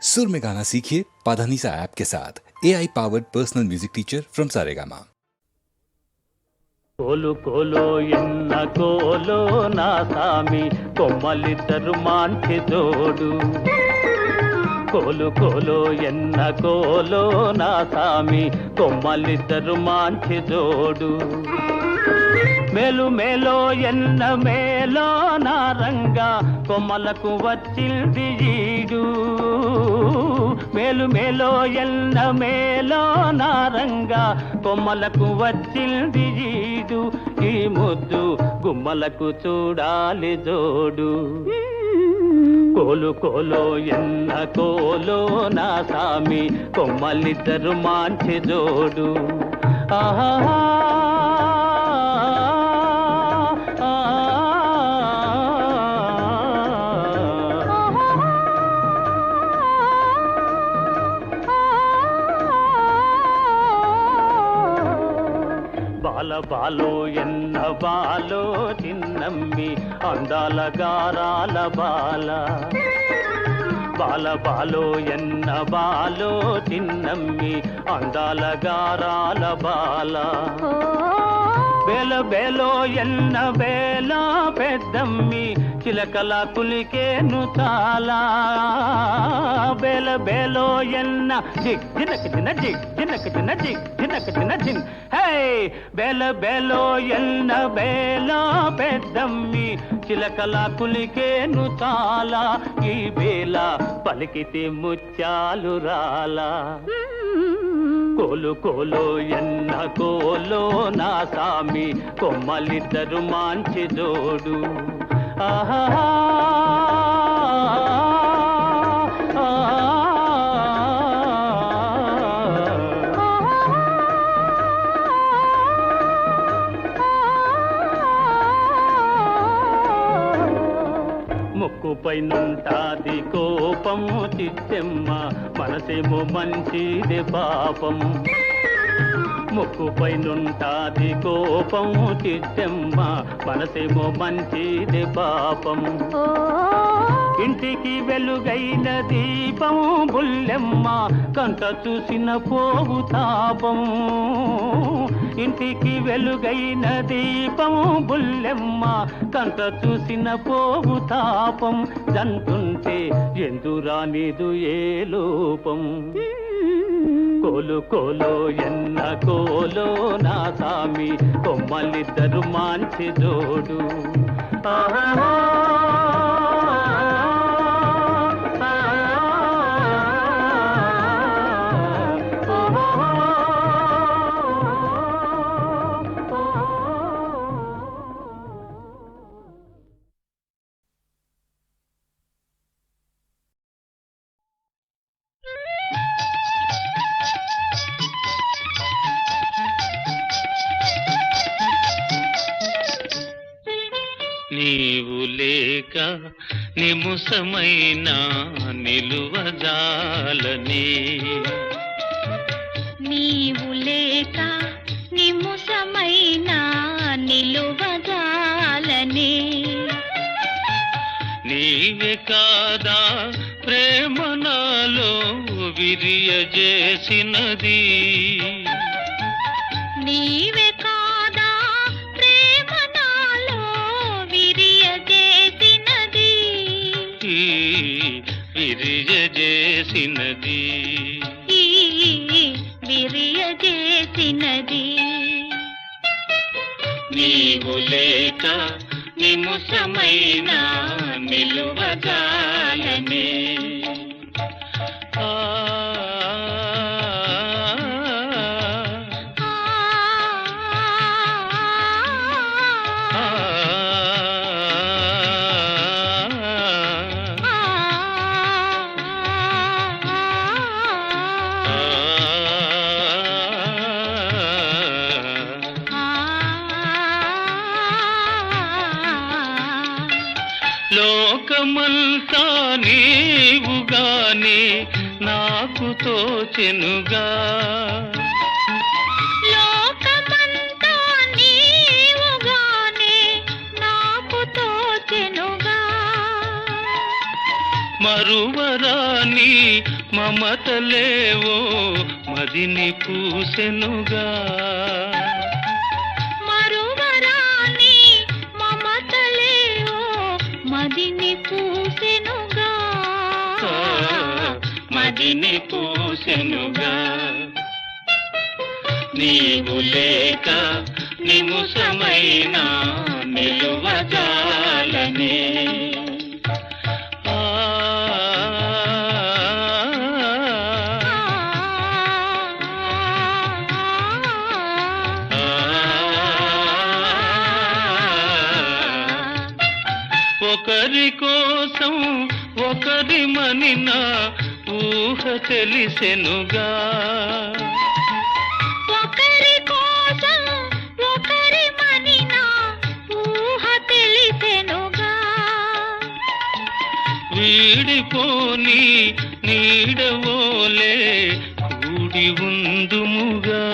सुर में गाना सीखिए पाधानीसा ऐप के साथ A I powered personal music teacher from Saregama ಕೋಲು ಕೋಲು ಎನ್ನ ಕೋಲು ನಾ ಸಾಮಿ ಕೊಮ್ಮಲಿದ್ದರು ಮಾಂಟಿದೋಡು ಕೋಲು ಕೋಲು ಎನ್ನ ಕೋಲು ನಾ ಸಾಮಿ ಕೊಮ್ಮಲಿದ್ದರು ಮಾಂಟಿದೋಡು మేలు మేలో ఎన్న మేలో నారంగా కొమ్మలకు వచ్చింది ఈడు. మేలు మేలో ఎన్న మేలో నారంగా కొమ్మలకు వచ్చింది ఈడు. ఈ ముద్దు గుమ్మలకు చూడాలి జోడు. కోలు కోలో ఎన్న కోలో నా సామి కొమ్మలిద్దరు మాంచి జోడు. ఆహా బాలో ఎన్న బాలో చిన్నమ్మి అందాల గారాల బాల. బాల బాలో ఎన్న బాలో చిన్నమ్మి అందాల గారాల బాల బేల బేలో ఎన్న బేల పెద్దమ్మి చిలకల కులికేను చాలా బేల బేలో ఎన్న జిగ్ జినక జిన జిగ్ జినక జిన జిగ్ జినక జిన జిన్. హే బేల బేలో ఎన్న బేల పెద్దమ్మి చిలకల కులికేను చాలా ఈ బేల పలికితే ముత్యాలు రాలా. కోలుకోలో ఎన్న కోలో నా సామి కొమ్మలిద్దరు మాంచి జోడు. ఆహా ముక్కుపై నుంటాది కోపము చిత్తెమ్మ మనసేమో మంచిది పాపం. ముక్కుపై నుంటాది కోపము చిత్తెమ్మ మనసేమో మంచిది పాపం. ఇంటికి వెలుగైన దీపం బుల్లెమ్మ కంట చూసిన పోవు తాపం. ఇంటికి వెలుగైన దీపం బుల్లెమ్మ కంట చూసిన పోవు తాపం జంతుంటే ఎందురానిదు ఏ లోపం? కోలు కోలో ఎన్న కోలో నా సామి కొమ్మలిద్దరు మాంచి జోడు. ఆహా నిముసమైన నిలువజాలని. నీవు లేక నిముసమైన నిలువజాలని. నీవే కాదా ప్రేమ నాలో విరియజేసినది. విరియజేసినది ఈ విరియజేసినది నీవు లేక నిముసమైన లోకమంతా నీవుగానే నాకు తోచెనుగా. మరువరాని మమతలేవో మదిని పూసెనుగా. మదిని పూసెనుగా. నీవు లేక నిముషమైన నిలువజాలనే ఆ, ఒకరి కోసం ఒకరి మనినా ఊహ తెలిసెనుగా. ఒకరి కోసం ఒకరి మనిన ఊహ తెలిసెనుగా. వీడిపోని నీడవోలే కూడి ఉందుముగా.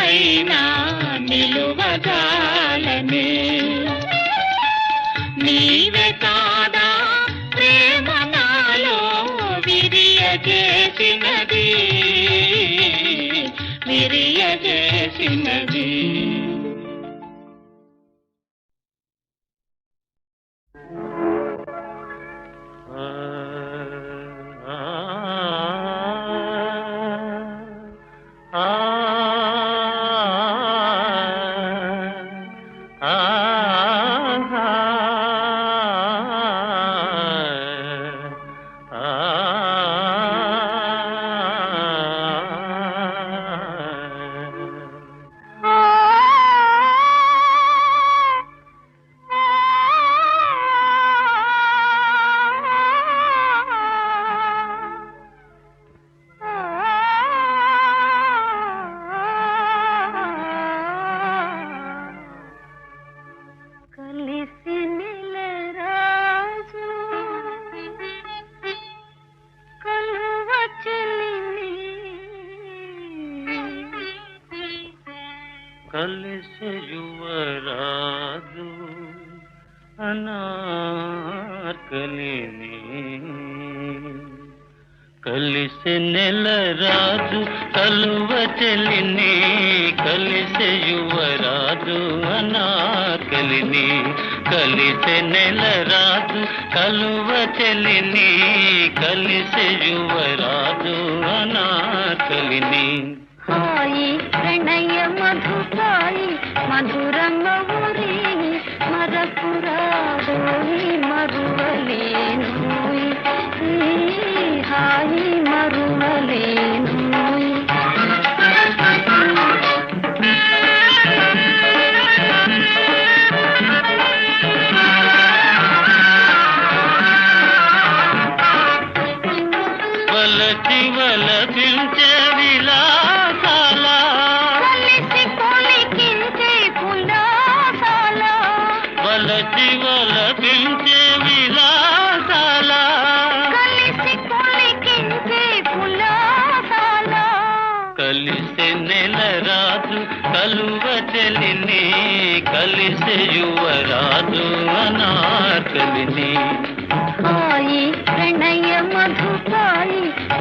పైనా నిలువగాలని. నీవే కాదా ప్రేమ నాలో విరియజేసినది అనార్కలిని కలిసి నెల రాజు కలువ చెల్లిని కలిసి యువరాజు అనాకలిని కలిసి నెల రాజు కలువ చెల్లిని కలిసి యువరాజు అనాకలిని. హాయి ప్రణయ మధుపాయి మధు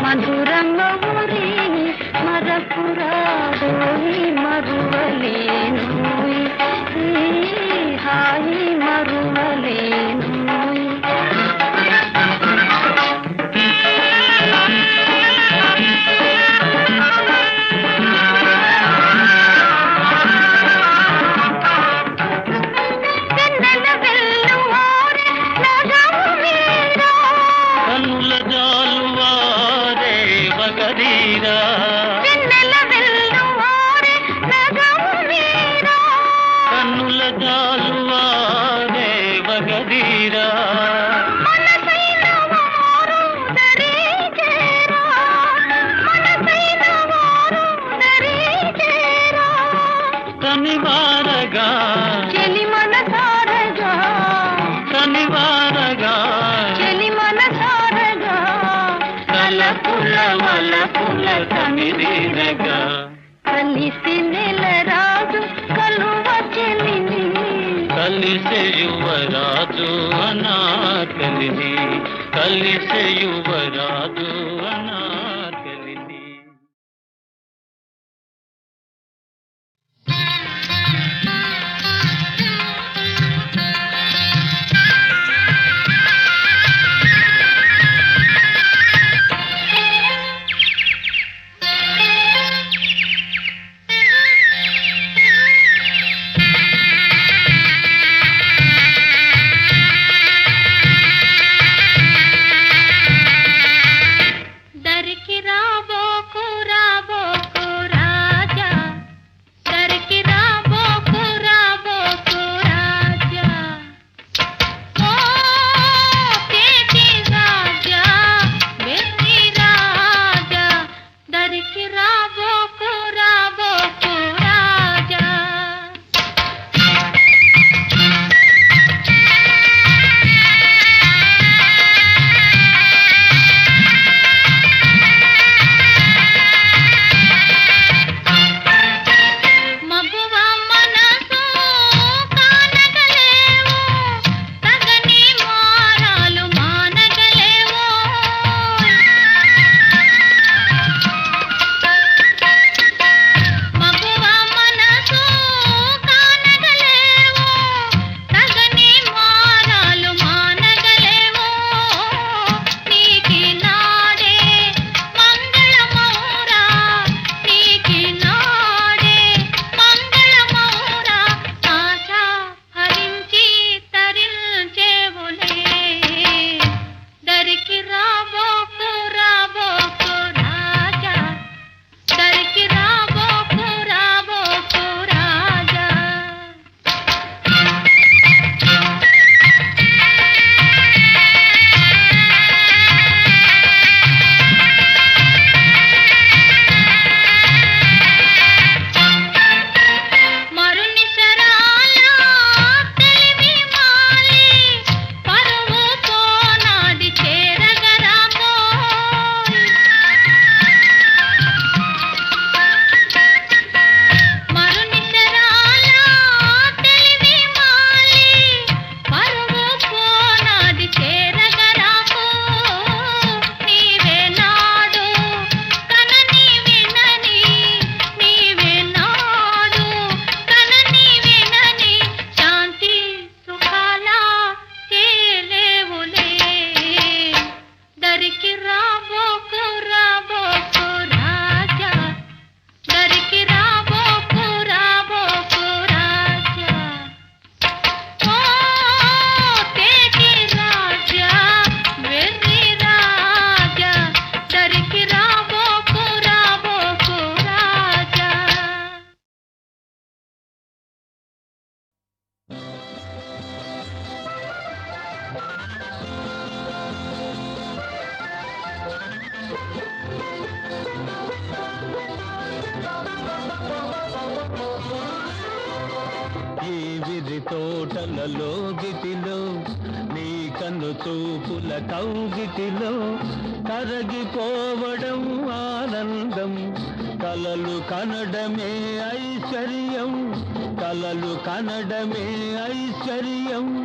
మధురంగ ఊరి మరపురాడోయి మరువలేను హాయి మరువలేను. కోరినగా కలిసి నెలరాజు కలువ చెల్లిని కలిసే యువరాజు అనాకలిని కలిసే యువరాజు కలలో గిటిలో నీ కన్ను చూపుల కౌగిటిలో కరగిపోవడం ఆనందం. కలలు కనడమే ఐశ్వర్యం కలలు కనడమే ఐశ్వర్యం.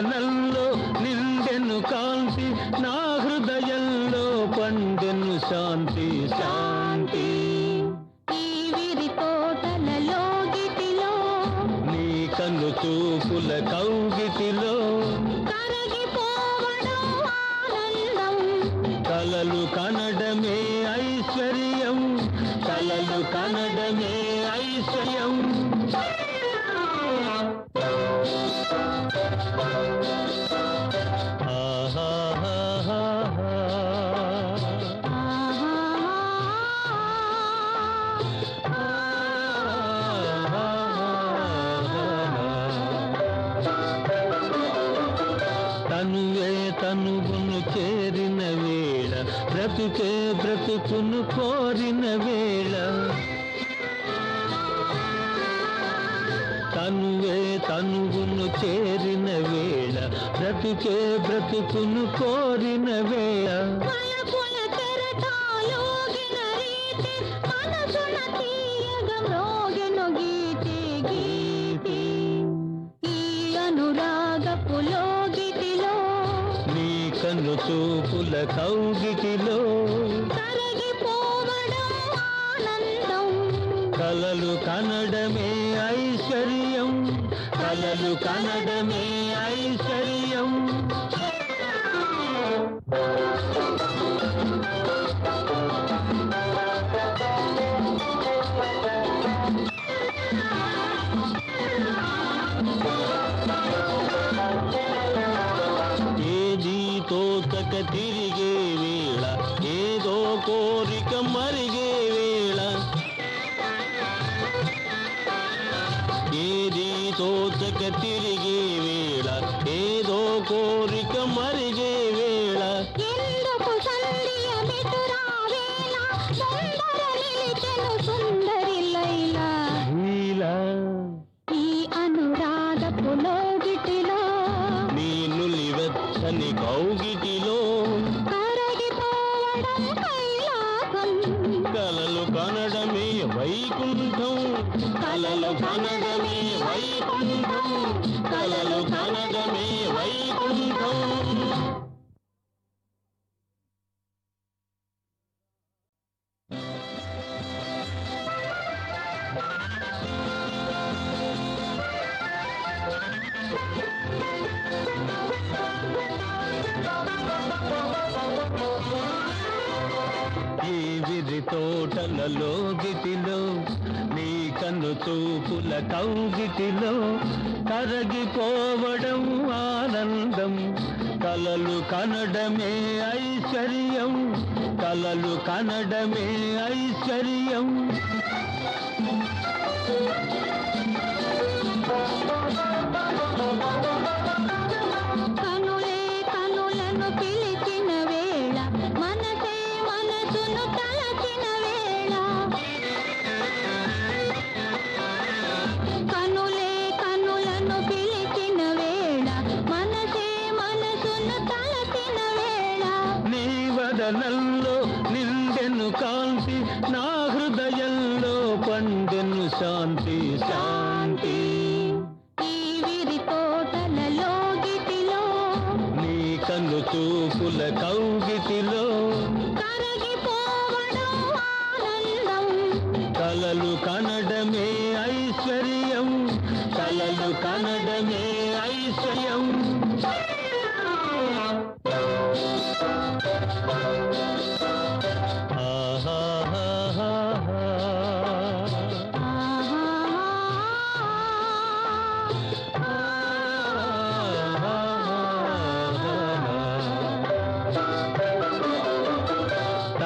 కలల్లో నిందెను కాంతి నా హృదయంలో పండెను శాంతి శాంతి. నీ కన్ను చూపుల కౌగితిలో కలలు కనడమే ఐశ్వర్యం కలలు కనడమే ఐశ్వర్యం. Thank you. బ్రతికే బ్రతుకును కోరిన వేళ చూపుల కౌగిటిలో కలలు కనడమే ఐశ్వర్యం కలలు కనడమే Dígame, Dígame, Dígame, Dígame, Dígame, Dígame, Dígame, Dígame, Dígame, కనడమే Vaikuntham. కలలు కనడమే వైకుంఠం. కలలు కనడమే వైకుంఠం. అరగిపోవడం ఆనందం. కలలు కనడమే ఐశ్వర్యం. కలలు కనడమే ఐశ్వర్యం. కలిసి నా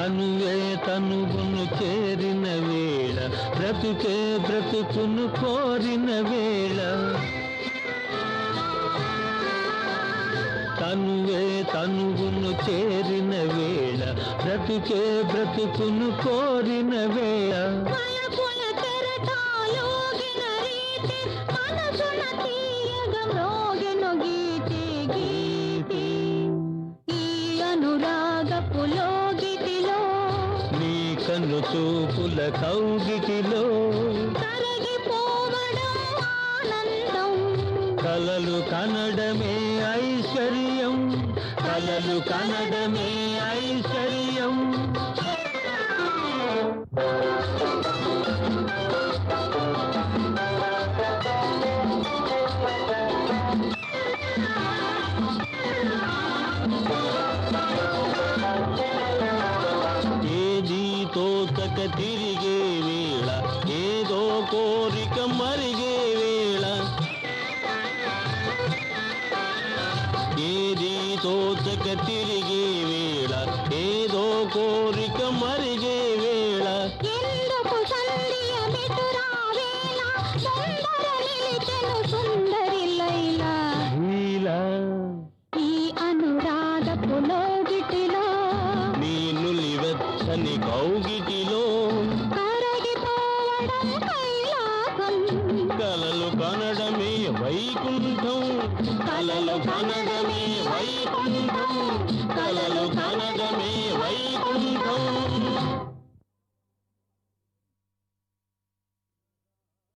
తనువే తనువును చేరిన వేళ బ్రతుకే బ్రతుకును కోరిన వేళ. తనువే తనువును చేరిన వేళ బ్రతుకే బ్రతుకును కోరిన వేళ. కౌగిటిలో కలలు కనడమే ఐశ్వర్యం. కలలు కనడమే ఐశ్వర్యం. பக்க வீழ. ஏதோ கோரி